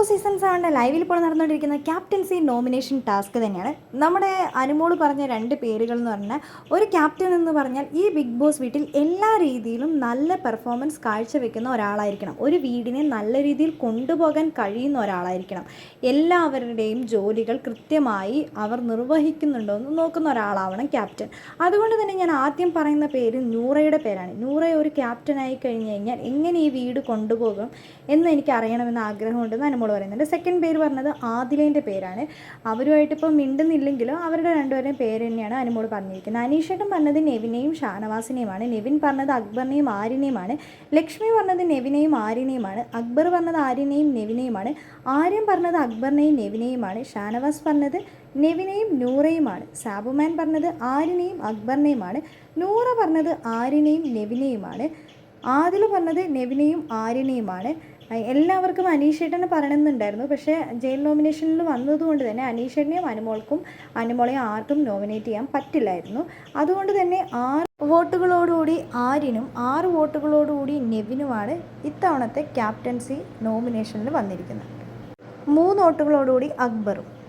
Boss season സെവന്റെ ലൈവിൽ ഇപ്പോൾ നടന്നുകൊണ്ടിരിക്കുന്ന ക്യാപ്റ്റൻസി നോമിനേഷൻ ടാസ്ക് തന്നെയാണ്. നമ്മുടെ അനുമോൾ പറഞ്ഞ രണ്ട് പേരുകൾ എന്ന് പറഞ്ഞാൽ ഒരു ക്യാപ്റ്റൻ എന്ന് പറഞ്ഞാൽ ഈ ബിഗ് ബോസ് വീട്ടിൽ എല്ലാ രീതിയിലും നല്ല പെർഫോമൻസ് കാഴ്ചവെക്കുന്ന ഒരാളായിരിക്കണം. ഒരു വീടിനെ നല്ല രീതിയിൽ കൊണ്ടുപോകാൻ കഴിയുന്ന ഒരാളായിരിക്കണം. എല്ലാവരുടെയും ജോലികൾ കൃത്യമായി അവർ നിർവഹിക്കുന്നുണ്ടോ എന്ന് നോക്കുന്ന ഒരാളാവണം ക്യാപ്റ്റൻ അതുകൊണ്ട് തന്നെ ഞാൻ ആദ്യം പറയുന്ന പേര് നൂറയുടെ പേരാണ്. നൂറ ഒരു ക്യാപ്റ്റനായി കഴിഞ്ഞ് കഴിഞ്ഞാൽ എങ്ങനെ ഈ വീട് കൊണ്ടുപോകും എന്ന് എനിക്ക് അറിയണമെന്ന് ആഗ്രഹമുണ്ടെന്ന് അനുമോൾ പറയുന്നുണ്ട്. സെക്കൻഡ് പേര് പറഞ്ഞത് ആദിലേന്റെ പേരാണ്. അവരുമായിട്ട് ഇപ്പോൾ മിണ്ടുന്നില്ലെങ്കിലും അവരുടെ രണ്ടുപേരുടെയും പേര് തന്നെയാണ് അനുമോൾ പറഞ്ഞിരിക്കുന്നത്. അനീഷേട്ടൻ പറഞ്ഞത് നെവിനെയും ഷാനവാസിനെയുമാണ്. നെവിൻ പറഞ്ഞത് അക്ബറിനെയും ആര്യനെയുമാണ്. ലക്ഷ്മി പറഞ്ഞത് നെവിനെയും ആര്യനെയുമാണ്. അക്ബർ പറഞ്ഞത് ആര്യനെയും നെവിനെയുമാണ്. ആര്യൻ പറഞ്ഞത് അക്ബറിനെയും നെവിനെയുമാണ്. ഷാനവാസ് പറഞ്ഞത് നെവിനെയും നൂറയുമാണ്. സാബുമാൻ പറഞ്ഞത് ആര്യനെയും അക്ബറിനെയുമാണ്. നൂറ പറഞ്ഞത് ആര്യനെയും നെവിനെയുമാണ്. ആദിൽ പറഞ്ഞത് നെവിനെയും ആര്യനെയുമാണ്. എല്ലാവർക്കും അനീഷേട്ടനെ പറയണമെന്നുണ്ടായിരുന്നു. പക്ഷേ ജയിൽ നോമിനേഷനിൽ വന്നതുകൊണ്ട് തന്നെ അനീഷേട്ടനെയും അനുമോൾക്കും അനുമോളെയും ആർക്കും നോമിനേറ്റ് ചെയ്യാൻ പറ്റില്ലായിരുന്നു. അതുകൊണ്ട് തന്നെ ആറ് വോട്ടുകളോടുകൂടി ആര്യനും ആറ് വോട്ടുകളോടുകൂടി നെവിനുമാണ് ഇത്തവണത്തെ ക്യാപ്റ്റൻസി നോമിനേഷനിൽ വന്നിരിക്കുന്നത്. മൂന്ന് വോട്ടുകളോടുകൂടി അക്ബറും.